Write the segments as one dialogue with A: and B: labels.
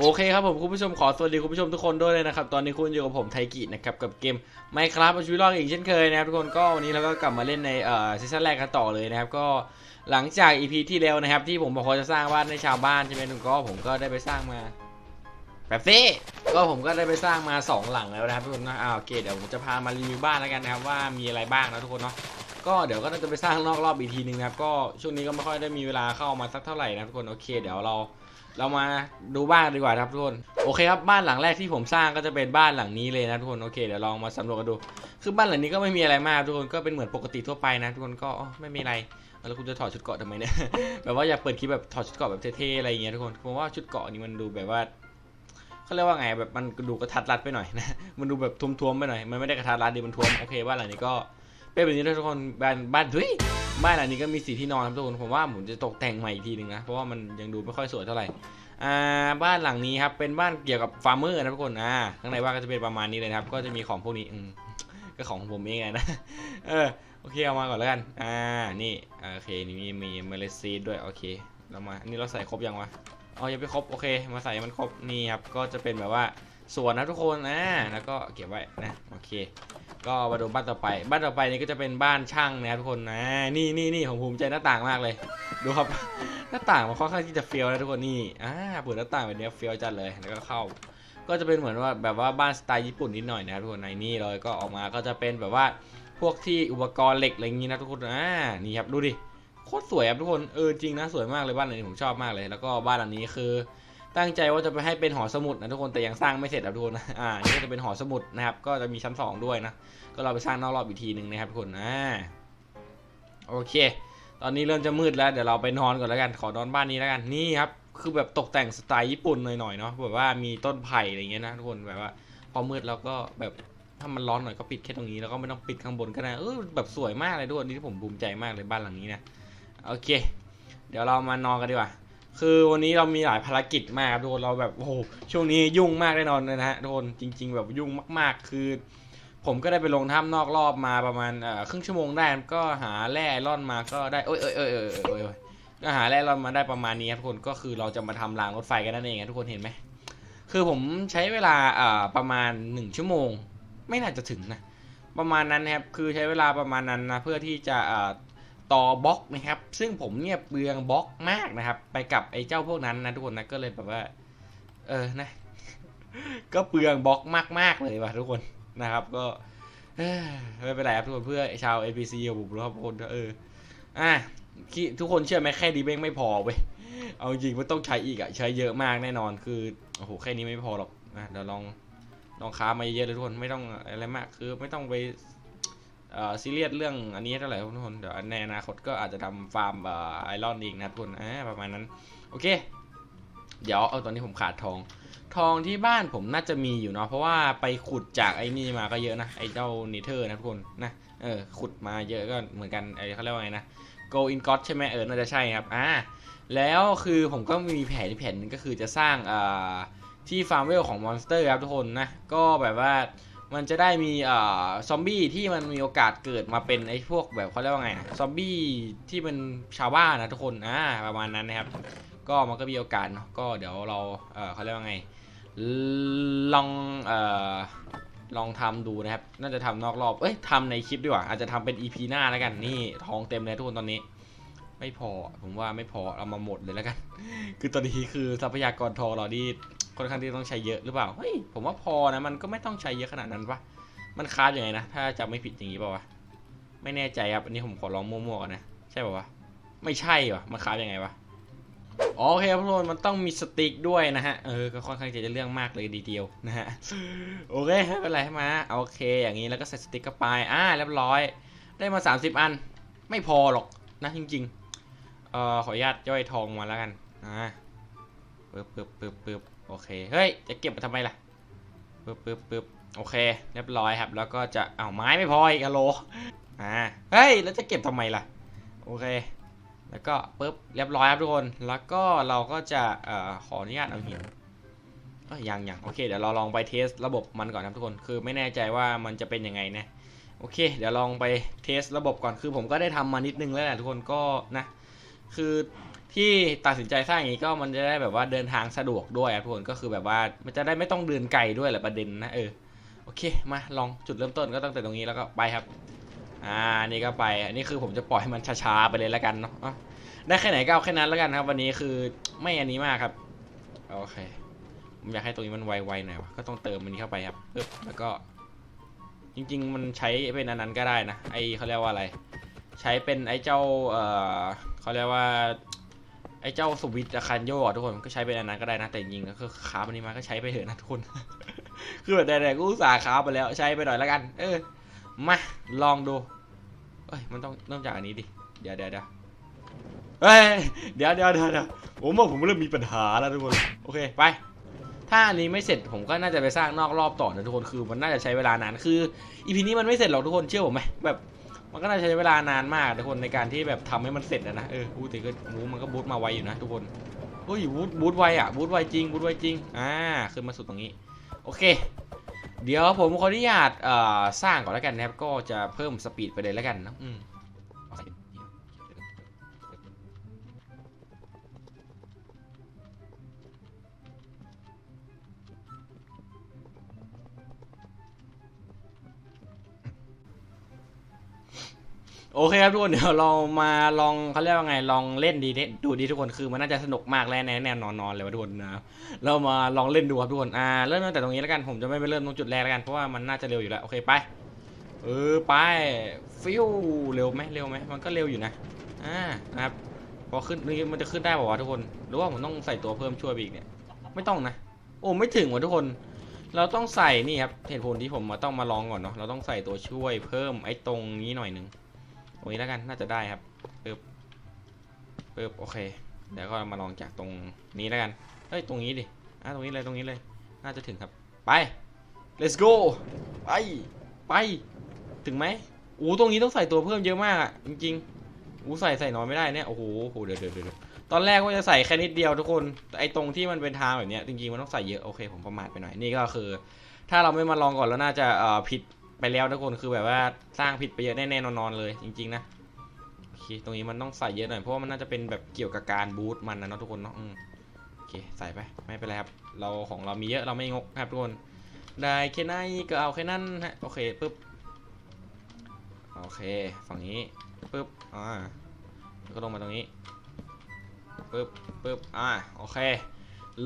A: โอเคครับผมคุณผู้ชมขอสวัสดีคุณผู้ชมทุกคนด้วยเลยนะครับตอนนี้คุณอยู่กับผมไทกินะครับกับเกมไม่ครับชีวิตรอดอีกเช่นเคยนะครับทุกคนก็วันนี้เราก็กลับมาเล่นในเอ่อซีซั่นแรกกันต่อเลยนะครับ ก็หลังจากอีพีที่แล้วนะครับ ที่ผมบอกว่าจะสร้างบ้านให้ชาวบ้านใช่ไหมทุกก็ผมก็ได้ไปสร้างมาแบบซี้ก็ผมก็ได้ไปสร้างมา 2 หลังแล้วนะครับทุกคนนะอ่าโอเคเดี๋ยวผมจะพามารีวิวบ้านแล้วกันนะครับว่ามีอะไรบ้างนะทุกคนเนาะก็เดี๋ยวก็น่าจะไปสร้างนอกรอบอีกทีนึงนะครับก็ช่วงนี้ก็ไม่ค่อยได้มีเวลาเข้ามาสักเท่าไหร่นะทุกคนโอเคเดี๋ยวเราเรามาดูบ้านดีกว่าครับทุกคนโอเคครับบ้านหลังแรกที่ผมสร้างก็จะเป็นบ้านหลังนี้เลยนะทุกคนโอเคเดี๋ยวลองมาสำรวจกันดู คือบ้านหลังนี้ก็ไม่มีอะไรมากทุกคนก็เป็นเหมือนปกติทั่วไปนะ ทุกคนก็ไม่มีอะไรแล้วคุณจะถอดชุดเกาะทำไมเนี่ยแบบว่าอยากเปิดคลิปแบบถอดชุดเกาะแบบเท่ๆอะไรอย่างเงี้ยทุกคนเพราะว่าชุดเกาะนี้มันดูแบบว่าเขาเรียกว่าไงแบบมันดูกระทัดรัดไปหน่อยนะมันดูแบบทุ่มๆไปหน่อยมันไม่ได้กระทัดรัดดีมันทุ่มโอเคบ้านหลังนี้ก็เป็นแบบนี้นะทุกคนบ้านบ้านดุยบ้านหลังนี้ก็มีสีที่นอนครับทุกคนผมว่าผมจะตกแต่งใหม่อีกทีหนึ่งนะเพราะว่ามันยังดูไม่ค่อยสวยเท่าไหร่อ่าบ้านหลังนี้ครับเป็นบ้านเกี่ยวกับฟาร์มเมอร์นะทุกคนอ่าข้างในบ้านก็จะเป็นประมาณนี้เลยครับ ก็จะมีของพวกนี้อืมก็ของผมเองนะเออโอเคเอามาก่อนแล้วกันอ่านี่โอเคนี่มีมีเมล็ดซีดด้วยโอเค เรามาอันนี้เราใส่ครบยังวะอ๋อยังไม่ครบโอเค มาใส่มันครบนี่ครับก็จะเป็นแบบว่าส่วนนะทุกคนนะแล้วก็เก็บไว้นะโอเค ก็มาดูบ้านต่อไป บ้านต่อไปนี่ก็จะเป็นบ้านช่างนะทุกคนนะนี่นี่นี่ผมภูมิใจหน้าต่างมากเลย ดูครับ หน้าต่างมันค่อนข้างที่จะเฟี้ยวนะทุกคนนี่อ่าเปิดหน้าต่างแบบนี้เฟี้ยวจัดเลยแล้วก็เข้า ก็จะเป็นเหมือนว่าแบบว่าบ้านสไตล์ญี่ปุ่นนิดหน่อยนะทุกคนในนี่เลยก็ออกมาก็จะเป็นแบบว่าพวกที่อุปกรณ์เหล็กอะไรอย่างนี้นะทุกคนอ่านี่ครับดูดิโคตรสวยครับทุกคนเออจริงนะสวยมากเลยบ้านหลังนี้ผมชอบมากเลย แล้วก็บ้านหลังนี้คือตั้งใจว่าจะไปให้เป็นหอสมุดนะทุกคนแต่ยังสร้างไม่เสร็จนะทุกคนอ่านี่ยจะเป็นหอสมุดนะครับก็จะมีชั้นสองด้วยนะก็เราไปสร้างนอกรอบอีกทีหนึ่งนะครับทุกคนอ่าโอเค ตอนนี้เริ่มจะมืดแล้วเดี๋ยวเราไปนอนก่อนแล้วกันขอนอนบ้านนี้แล้วกันนี่ครับคือแบบตกแต่งสไตล์ญี่ปุ่นหน่อยๆเนาะแบบว่ามีต้นไผ่อะไรเงี้ยนะทุกคนแบบว่า พอมืดเราก็แบบถ้ามันร้อนหน่อยก็ปิดแค่ตรงนี้แล้วก็ไม่ต้องปิดข้างบนก็ได้เออแบบสวยมากเลยทุกคนนี่ผมภูมิใจมากเลยบ้านหลังนี้นะโอเค เดี๋ยวเรามานอนกันดีกว่าคือวันนี้เรามีหลายภารกิจมากทุกคนเราแบบโอ้โหช่วงนี้ยุ่งมากแน่นอนนะฮะทุกคนจริง ๆแบบยุ่งมากๆ คือ ผมก็ได้ไปลงถ้ำนอกรอบมาประมาณครึ่งชั่วโมงได้ก็หาแร่ร่อนมาก็ได้เอ้ยเอ้ยเอ้ยเอ้ยเอก็หาแร่ร่อนมาได้ประมาณนี้ครับทุกคนก็คือเราจะมาทำรางรถไฟกันนั่นเองนะทุกคนเห็นไหมคือผมใช้เวลาประมาณ 1 ชั่วโมงไม่น่าจะถึงนะประมาณนั้นครับคือใช้เวลาประมาณนั้นนะเพื่อที่จะต่อบล็อกนะครับซึ่งผมเนี่ยเปลืองบล็อกมากนะครับ ไปกับไอ้เจ้าพวกนั้นนะทุกคนนะก็เลยแบบว่า เออนะก็เปลืองบล็อกมากมากเลยว่ะทุกคนนะครับก็ไม่เป็นไรครับ ทุกคนเพื่อชาว APC ของผมน้ครับคนเอออ่ะทุกคนเชื่อไหมแค่ดีเบ้งไม่พอเว้ยเอาจริงมันต้องใช้อีกอะใช้เยอะมากแน่นอนคือโอ้โหแค่นี้ไม่พอหรอกนะเดี๋ยวลองลองค้ามาเยอะเลยทุกคนไม่ต้องอะไรมากคือไม่ต้องไปซีเรียสเรื่องอันนี้เท่าไหร่ทุกคน เดี๋ยวในอนาคตก็อาจจะทำฟาร์มไอรอนอีกนะทุกคนประมาณนั้น โอเค เดี๋ยวเอาตอนนี้ผมขาดทอง ทองที่บ้านผมน่าจะมีอยู่เนาะ เพราะว่าไปขุดจากไอ้นี่มาก็เยอะนะ ไอ้เจ้านิเทอร์นะทุกคนนะเออขุดมาเยอะก็เหมือนกัน ไอ้เขาเรียกว่าไงนะ go in god ใช่ไหมเออ น่าจะใช่ครับ อ่า แล้วคือผมก็มีแผนที่แผนนึงก็คือจะสร้างอ่าที่ฟาร์มเวลของมอนสเตอร์ครับทุกคนนะ ก็แบบว่ามันจะได้มีอ่อซอมบี้ที่มันมีโอกาสเกิดมาเป็นไอ้พวกแบบเขาเรียกว่าไงซอมบี้ที่เป็นชาวบ้านนะทุกคนอ่าประมาณนั้นนะครับ ก็มันก็มีโอกาสเนาะก็เดี๋ยวเราเออเขาเรียกว่าไง ลองเอ่อลองทำดูนะครับ น่าจะทำนอกรอบเอ้ยทำในคลิปดีกว่าอาจจะทำเป็น EP หน้าแล้วกันนี่ทองเต็มเลยทุกคนตอนนี้ ไม่พอผมว่าไม่พอเรามาหมดเลยแล้วกันคือตอนนี้คือทรัพยากรทองเราดีค่อนข้างที่ต้องใช้เยอะหรือเปล่า เฮ้ย ผมว่าพอนะ มันก็ไม่ต้องใช้เยอะขนาดนั้นปะมันคาดยังไงนะ ถ้าจำไม่ผิดอย่างนี้ป่าวะไม่แน่ใจครับ อันนี้ผมขอลองมั่วๆก่อนนะ ใช่ป่าวะไม่ใช่ป่ะมันคาดยังไงวะโอเคครับทุกคนมันต้องมีสติ๊กด้วยนะฮะ เออก็ค่อนข้างจะเรื่องมากเลย ดีเดียวนะฮะ โอเคไม่เป็นไรมาโอเค อย่างนี้แล้วก็ใส่สติ๊กเข้าไปอ่า เรียบร้อย ได้มา 30 อัน ไม่พอหรอกนะจริงๆเอ่อ ขออนุญาตย่อยทองมาแล้วกัน่าปึ๊บปึ๊บปึ๊บปึ๊บโอเค เฮ้ย จะเก็บไปทำไมล่ะปึ๊บปึ๊บปึ๊บโอเค เรียบร้อยครับ แล้วก็จะ เอาไม้ไม่พออีกอะโลอ่าเฮ้ย แล้วจะเก็บทำไมล่ะ โอเค แล้วก็ปึ๊บ เรียบร้อยครับทุกคน แล้วก็เราก็จะเอ่อขออนุญาตเอาหินก็ยังยังโอเค เดี๋ยวเราลองไปเทสระบบมันก่อนครับทุกคน คือไม่แน่ใจว่ามันจะเป็นยังไงนะ โอเค เดี๋ยวลองไปเทสระบบก่อน คือผมก็ได้ทำมานิดนึงแล้วแหละทุกคน ก็ นะ คือที่ตัดสินใจสร้างอย่างนี้ก็มันจะได้แบบว่าเดินทางสะดวกด้วยครับทุกคนก็คือแบบว่ามันจะได้ไม่ต้องเดินไกลด้วยแหละประเด็นนะเออโอเคมาลองจุดเริ่มต้นก็ตั้งแต่ตรงนี้แล้วก็ไปครับ อ่านี่ก็ไป อันนี้คือผมจะปล่อยให้มันช้าๆไปเลยแล้วกันเนาะได้แค่ไหนก็เอาแค่นั้นแล้วกันครับ วันนี้คือไม่อันนี้มากครับโอเค ผมอยากให้ตรงนี้มันไวๆหน่อยก็ต้องเติมมันนี้เข้าไปครับแล้วก็ จริง ๆ มันใช้เป็นอันนั้นก็ได้นะไอเขาเรียกว่าอะไร ใช้เป็นไอเจ้าเออเขาเรียกว่าไอ้เจ้าสวิตอะคันโยอะทุกคนก็ใช้ไปนานนก็ได้นะแต่ยิงก็คือขาบันนี้มาก็ใช้ไปเถอะนะทุกคนคือแบบใดๆก็อุตส่าห์ขาไปแล้วใช้ไปหน่อยแล้วกัน เออมาลองดูเอ้ยมันต้องเริ่มจากอันนี้ดิเดี๋ยวเดี๋ยวเดี๋ยวเฮ้ยเดี๋ยวเดี๋ยวเดี๋ยวผมว่าผมเริ่มมีปัญหาแล้วทุกคนโอเคไป ถ้าอันนี้ไม่เสร็จผมก็น่าจะไปสร้างนอกรอบต่อนะทุกคน คือมันน่าจะใช้เวลานานคืออีพีนี้มันไม่เสร็จหรอกทุกคนเชื่อผมไหมแบบมันก็น่าใช้เวลานานมากทุกคนในการที่แบบทำให้มันเสร็จนะ เอออู้แต่ก็มูมันก็บูทมาไวอยู่นะทุกคนเฮ้ยบูทบูทไวอ่ะบูทไวจริง บูทไวจริง อ่า ขึ้นมาสุดตรงนี้ โอเค เดี๋ยวผมขออนุญาตสร้างก่อนแล้วกันนะครับก็จะเพิ่มสปีดไปเลยแล้วกันนะอืมโอเคครับทุกคนเดี๋ยวเรามาลองเขาเรียกว่าไงลองเล่นดีดูดีทุกคนคือมันน่าจะสนุกมากแลวแน่แน่นอนนอนเลยว่าทุกคนนะ เรามาลองเล่นดูครับทุกคนอ่าเริ่มตั้งแต่ตรงนี้แล้วกันผมจะไม่ไปเริ่มตรงจุดแรกแล้วกันเพราะว่ามันน่าจะเร็วอยู่แล้วโอเคไปเออไปฟิวเร็วไหมเร็วไหมมันก็เร็วอยู่นะอ่านะครับ พอขึ้นนี่มันจะขึ้นได้ป่าวะทุกคน หรือว่าผมต้องใส่ตัวเพิ่มช่วยอีกเนี่ยไม่ต้องนะ โอ้ไม่ถึงว่ะทุกคน เราต้องใส่นี่ครับเหตุผลที่ผมมาต้องมาลองก่อนเนาะเราต้องใส่ตัวช่วยเพิ่มไอ้ตรงนี้หน่อยนึงงนี้แล้วกันน่าจะได้ครับปึ๊บปึ๊บโอเคเดี๋ยวก็มาลองจากตรงนี้แล้วกันเอ้ยตรงนี้ดิอ่ะตรงนี้เลยตรงนี้เลย น่าจะถึงครับไป let's go ไปไปถึงไหมโอ้ตรงนี้ต้องใส่ตัวเพิ่มเยอะมากอ่ะจริงๆอ้ใส่ใส่น้อยไม่ได้เนี่ยโอ้โหโหเดี๋ยวเดี๋ยวเดี๋ยวตอนแรกว่าจะใส่แค่นิดเดียวทุกคนแต่ไอตรงที่มันเป็นทางแบบนี้จริงๆมันต้องใส่เยอะโอเคผมประมาทไปหน่อยนี่ก็คือ ถ้าเราไม่มาลองก่อนแล้วน่าจะผิดไปแล้วทุกคนคือแบบว่าสร้างผิดไปเยอะแน่ๆนอนเลย จริงๆนะโอเคตรงนี้มันต้องใส่เยอะหน่อยเพราะว่ามันน่าจะเป็นแบบเกี่ยวกับการบูทมันนะเนาะทุกคนเนาะโอเคใส่ไป ไม่เป็นไรครับ เราของเรามีเยอะเราไม่งกครับทุกคนได้แค่ไหน ก็เอาแค่นั้นฮะโอเคปุ๊บโอเคฝั่งนี้ปุ๊บอ่าก็ลงมาตรงนี้ปุ๊บปุ๊บอ่า โอเค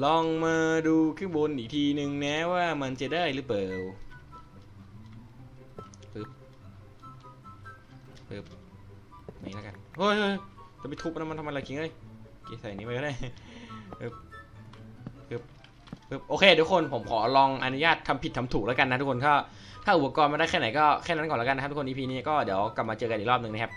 A: ลองมาดูขึ้นบนอีกทีหนึ่งนะว่ามันจะได้หรือเปล่าปิบนี่แล้วกันเฮ้ยจะไปทุบมันมันทำอะไรกิ้งเลยกีใส่นี้ไปก็ได้ปิบเปิบโอเคทุกคนผมขอลองอนุญาตทำผิดทำถูกแล้วกันนะทุกคนถ้าถ้าอุปกรณ์มาได้แค่ไหนก็แค่นั้นก่อนแล้วกันนะครับทุกคน EP นี้ก็เดี๋ยวกลับมาเจอกันอีกรอบหนึ่งนะครับ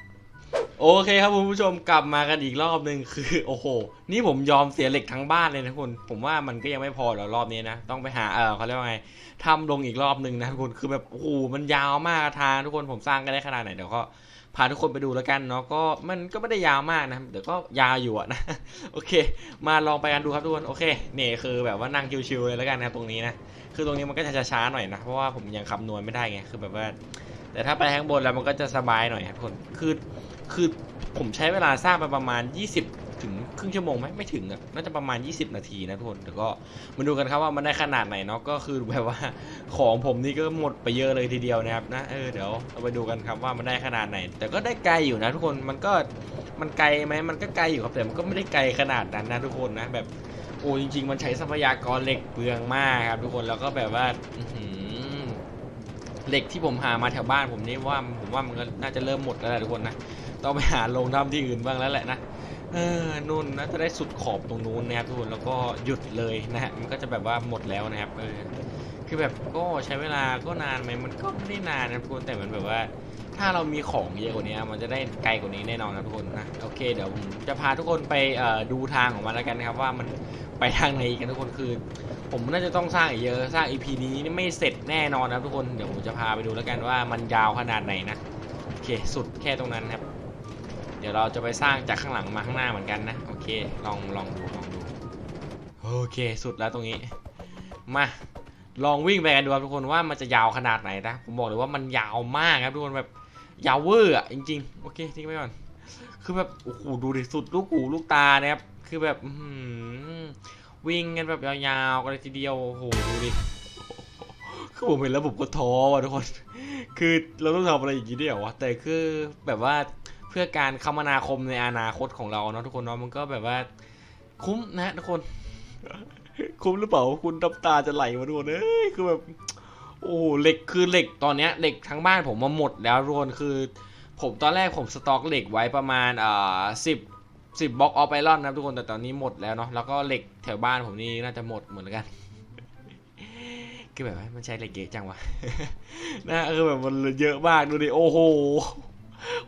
A: โอเค ครับคุณผู้ชมกลับมากันอีกรอบหนึ่งคือโอ้โหนี่ผมยอมเสียเหล็กทั้งบ้านเลยนะคุณผมว่ามันก็ยังไม่พอหรอกรอบนี้นะต้องไปหาเออเขาเรียกว่าไงทำลงอีกรอบหนึ่งนะคุณคือแบบโอ้โหมันยาวมากทาง ทุกคนผมสร้างกันได้ขนาดไหนเดี๋ยวก็พาทุกคนไปดูแล้วกันเนาะก็มันก็ไม่ได้ยาวมากนะเดี๋ยวก็ยาวอยู่นะโอเค มาลองไปกันดูครับทุกคนโอเคนี่คือแบบว่านั่งชิวๆเลยแล้วกันนะตรงนี้นะคือตรงนี้มันก็จะช้าๆหน่อยนะ เพราะว่าผมยังคำนวณไม่ได้ไงคือแบบว่าแต่ถ้าไปข้างบนแล้วมันก็จะสบายหน่อยครับคนคือคือผมใช้เวลาสร้างไปประมาณ 20ถึงครึ่งชั่วโมงไหมไม่ถึงอะน่าจะประมาณ 20 นาทีนะทุกคนเดี๋ยวก็มาดูกันครับว่ามันได้ขนาดไหนเนาะก็คือแบบว่า ของผมนี่ก็หมดไปเยอะเลยทีเดียวนะครับนะเออเดี๋ยวเราไปดูกันครับว่ามันได้ขนาดไหน แต่ก็ได้ไกลอยู่นะ ทุกคนมันก็มันไกลไหมมันก็ไกลอยู่ครับแต่มันก็ไม่ได้ไกลขนาดนั้นนะทุกคนนะแบบโอ้จริง ๆ มันใช้ทรัพยากรเหล็กเปลืองมากครับทุกคนแล้วก็แบบว่าเหล็กที่ผมหามาแถวบ้านผมนี่ว่าผมว่ามันก็น่าจะเริ่มหมดแล้วแหละทุกคนนะต้องไปหาโรงทำที่อื่นบ้างแล้วแหละนะเออนู่นนะจะได้สุดขอบตรงนู้นนะครับทุกคนแล้วก็หยุดเลยนะฮะมันก็จะแบบว่าหมดแล้วนะครับเออคือแบบก็ใช้เวลาก็นานไหมมันก็ไม่ได้นานนะทุกคนแต่มันแบบว่าถ้าเรามีของเยอะกว่านี้ มันจะได้ไกลกว่านี้แน่นอนนะทุกคนนะโอเคเดี๋ยวผมจะพาทุกคนไปดูทางของมันแล้วกันนะครับว่ามันไปทางไหนกันทุกคนคือ ผมน่าจะต้องสร้างอีกเยอะสร้าง EP นี้ไม่เสร็จแน่นอนนะทุกคนเดี๋ยวผมจะพาไปดูแล้วกันว่ามันยาวขนาดไหนนะโอเคสุดแค่ตรงนั้นครับดี๋ยวเราจะไปสร้างจากข้างหลังมาข้างหน้าเหมือนกันนะโอเคลองลองดูลองดูโอเคสุดแล้วตรงนี้มาลองวิ่งไปกันดูครับทุกคนว่ามันจะยาวขนาดไหนนะ ผมบอกเลยว่ามันยาวมากครับทุกคนแบบยาวเวอร์อ่ะจริงๆโอเคทิ้งไปก่อนคือแบบโอ้โหดูดิสุดลูกหูลูกตานะครับคือแบบวิ่งกันแบบยาวๆกันเลยทีเดียวโอ้โหดูดิคือผมเห็นแล้วผมก็ท้อว่ะทุกคนคือเราต้องทำอะไรอย่างนี้ด้เหรอวะแต่คือแบบว่าพื่อการคมนาคมในอนาคตของเราเนาะทุกคนเนาะมันก็แบบว่า คุ้มนะทุกคน คุ้มหรือเปล่าคุณน้ำตาจะไหลมาดูเนเอ้ยคือแบบโอ้เหล็กคือเหล็กตอนเนี้ยเหล็กทั้งบ้านผมมาหมดแล้วรวนคือ ผมตอนแรกผมสต็อกเหล็กไว้ประมาณอ่าสิบสิบบล็อกออฟไอรอนนะทุกคนแต่ตอนนี้หมดแล้วเนาะแล้วก็เหล็กแถวบ้านผมนี่น่าจะหมดเหมือนกันคือแบบว่ามันใช้เหล็กเยอะจังวะนะคือแบบมันเยอะมากดูดิโอ้โห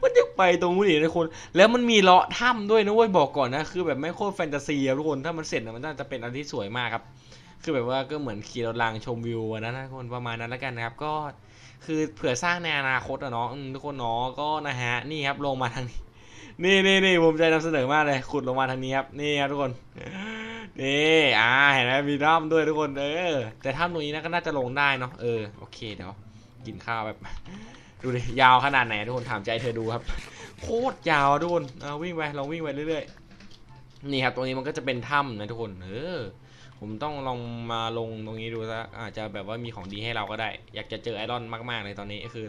A: มันจะไปตรงนู้นอีกคน แล้วมันมีเลาะถ้ำ ด้วยนะเว้ยบอกก่อนนะ คือแบบไม่โคตรแฟนตาซีทุกคน ถ้ามันเสร็จนะมันน่าจะเป็นอันที่สวยมากครับ คือแบบว่าก็เหมือนขี่รถราง ชมวิวนะนะคนประมาณนั้นแล้วกันนะครับ ก็ คือเผื่อสร้าง ในอนาคตอะเนาะทุกคนเนาะก็นะฮะ นี่ครับลงมาทางนี้ นี่นี่นี่ผมใจนำเสนอมากเลยขุดลงมาทางนี้ครับนี่ครับทุกคนนี่อ่าเห็นไหมมีถ้ำด้วยทุกคนเออ แต่ถ้ำตรงนี้นะก็น่าจะลงได้เนาะเออโอเคเดี๋ยวกินข้าวแบบดูดิยาวขนาดไหนทุกคนถามใจเธอดูครับ โคตรยาวทุกคนวิ่งไปลองวิ่งไปเรื่อยๆนี่ครับตรงนี้มันก็จะเป็นถ้ำนะทุกคนเออ ผมต้องลองมาลงตรงนี้ดูซะอาจจะแบบว่ามีของดีให้เราก็ได้ อยากจะเจอไอรอนมากๆเลยตอนนี้คือ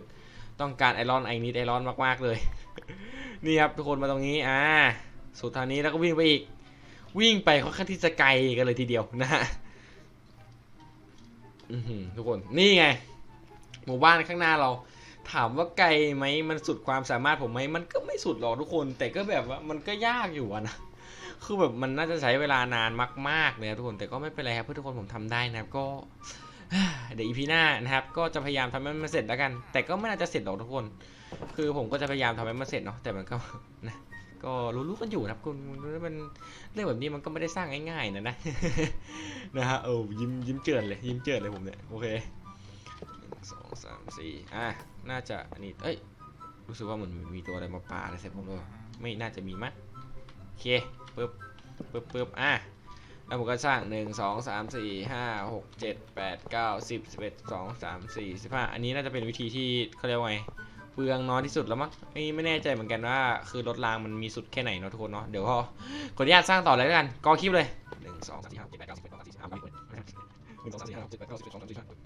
A: ต้องการไอรอนไอนิดไอรอนมากๆเลยนี่ครับทุกคนมาตรงนี้อ่าสุดทางนี้แล้วก็วิ่งไปอีกวิ่งไปค่อนข้างที่จะไกลกันเลยทีเดียวนะฮะทุกคนนี่ไงหมู่บ้านข้างหน้าเราถามว่าไกลไหมมันสุดความสามารถผมไหมมันก็ไม่สุดหรอกทุกคน แต่ก็แบบว่ามันก็ยากอยู่นะคือแบบมันน่าจะใช้เวลานานมากๆเลยทุกคนแต่ก็ไม่เป็นไรครับเพื่อนทุกคนผมทำได้นะครับก็เดี๋ยวอีพีหน้านะครับ ก็จะพยายามทำให้มันเสร็จแล้วกัน แต่ก็ไม่น่าจะเสร็จหรอกทุกคน คือผมก็จะพยายามทำให้มันเสร็จเนาะแต่มันก็นะก็รู้ๆกันอยู่นะครับคุณมันเรื่องแบบนี้มันก็ไม่ได้สร้างง่ายๆนะนะนะฮะเออยิ้มยิ้มเจิดเลย ยิ้มเจิดเลยผมเนี่ยโอเคสองสามสี่อ่ะน่าจะอันนี้เอ้ยรู้สึกว่ามันมีตัวอะไรมาป่าอะไรใส่ผมด้วยไม่น่าจะมีมั้งโอเคปึ๊บปึ๊บปึ๊บอ่ะแล้วผมก็สร้าง 1 2 3 4 5 6 7 8 9 10 11 12 3 4 15อันนี้น่าจะเป็นวิธีที่เขาเรียกว่าไงเปลืองน้อยที่สุดแล้วมั้งนี่ไม่แน่ใจเหมือนกันว่า คือรถรางมันมีสุดแค่ไหนเนาะทุกคนเนาะเดี๋ยวพอขออนุญาตสร้างต่อเลย้วกันกอคลิปเลย 1 2 3 4 5 6 7 8 9 10 11 12 13 14 15 16 17 18 19 20 21 22 23 24 25 26 27 28 29 30 31 32 33 34 35 36 37 38 39 40 41 42 43 44 45 46 47 48 49 50 51 52 53 54 55 56 57 58 59 60 61 62 63 64 65 66 67 68 69 70 71 72 73 74 75 76 77 78 79 0 1 9 1 92 93 94 95 96 97 98 99 1 10 1 1 1 1 1 0 1 0 1 0 1 0 1 0 1 0 1 0 1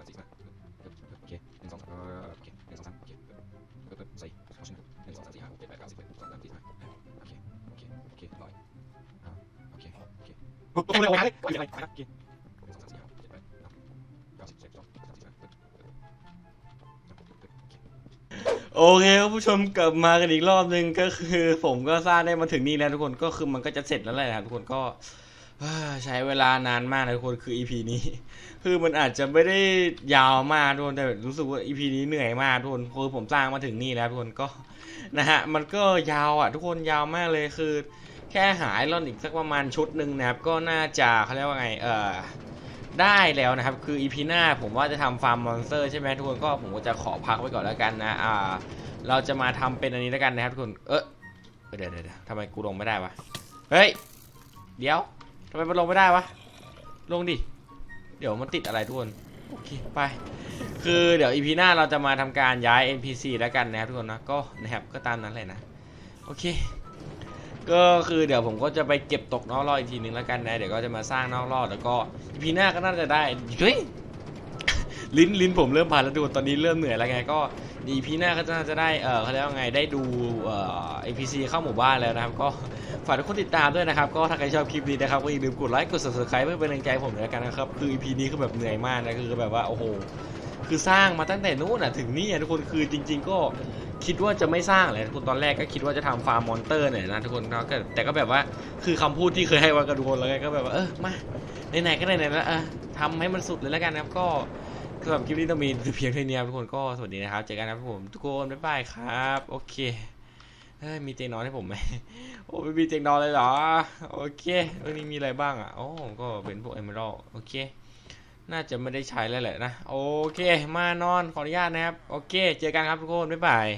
A: ตรงเลยเลยไปกินโอเคครับผู้ชมกลับมากันอีกรอบนึงก็คือ ผมก็สร้างได้มาถึงนี่แล้วทุกคนก็คือมันก็จะเสร็จแล้วแหละครับทุกคนก็ใช้เวลานานมากนะทุกคนคือ EP นี้ คือมันอาจจะไม่ได้ยาวมากทุกคนแต่รู้สึกว่า EP นี้เหนื่อยมากทุกคนคือผมสร้างมาถึงนี่แล้วทุกคนก็ นะฮะ มันก็ยาวอ่ะ ทุกคนยาวมากเลยคือแค่หายลรอนอีกสักประมาณชุดหนึ่งนะครับก็น่าจะเขาเรียกว่าไงเออได้แล้วนะครับ คืออีพีหน้าผมว่าจะทำฟาร์มมอนสเตอร์ใช่ไหมทุกคนก็ผมก็จะขอพักไว้ก่อนแล้วกันนะอ่าเราจะมาทำเป็นอันนี้แล้วกันนะครับทุกคนเออเดี๋ยวเดี๋ยวทำไมกูลงไม่ได้วะเฮ้ยเดี๋ยวทำไมมันลงไม่ได้วะลงดิเดี๋ยวมันติดอะไรทุกคนโอเคไป คือเดี๋ยวอีพีหน้าเราจะมาทำการย้าย NPC แล้วกันนะครับทุกคนนะก็นะครับก็ตามนั้นเลยนะโอเคก็คือเดี๋ยวผมก็จะไปเก็บตกนอกรอบอีกทีนึงแล้วกันนะเดี๋ยวก็จะมาสร้างนอกรอบแล้วก็พีหน้าก็น่าจะได้เฮ้ยลิ้นลิ้นผมเริ่มผ่านแล้วดูตอนนี้เริ่มเหนื่อยแล้วไงก็ ดีพีหน้าก็น่าจะได้เออเขาเรียกว่าไงได้ดูเอ่อี p c เข้าหมู่บ้านแล้วนะครับก็ฝากทุกคนติดตามด้วยนะครับก็ถ้าใครชอบคลิปนี้นะครับก็อย่าลืมกดไลค์กด subscribe เพื่อเป็นกำลังใจผมด้วยกันนะครับคือ EP นี้คือแบบเหนื่อยมากนะคือแบบว่าโอ้โหคือสร้างมาตั้งแต่นู้นอ่ะถึงนี่ทุกคนคือจริง ๆ ก็คิดว่าจะไม่สร้างเลยทุกคนตอนแรกก็คิดว่าจะทำฟาร์มมอนเตอร์เนี่ยนะทุกคนกะแต่ก็แบบว่าคือคำพูดที่เคยให้วันกระดูแล้วก็แบบว่าเออมาไหนๆก็ไหนๆแล้วเออทำให้มันสุดเลยแล้วกันนะครับก็สำหรับคลิปนี้ต้องมีเพียงเท่านี้ทุกคนก็สวัสดีนะครับ เจอกันนะครับผมทุกคนบ๊ายบายครับโอเคเฮ้ยมีเตียงนอนให้ผมไหมโอ้ไม่มีเตียงนอนเลยเหรอโอเควันนี้มีอะไรบ้างอ่ะโอ้ก็เป็นพวกเอเมอรัลโอเคน่าจะไม่ได้ใช้แล้วแหละนะโอเคมานอนขออนุญาตนะครับโอเค เจอกันครับทุกคนบ๊ายบาย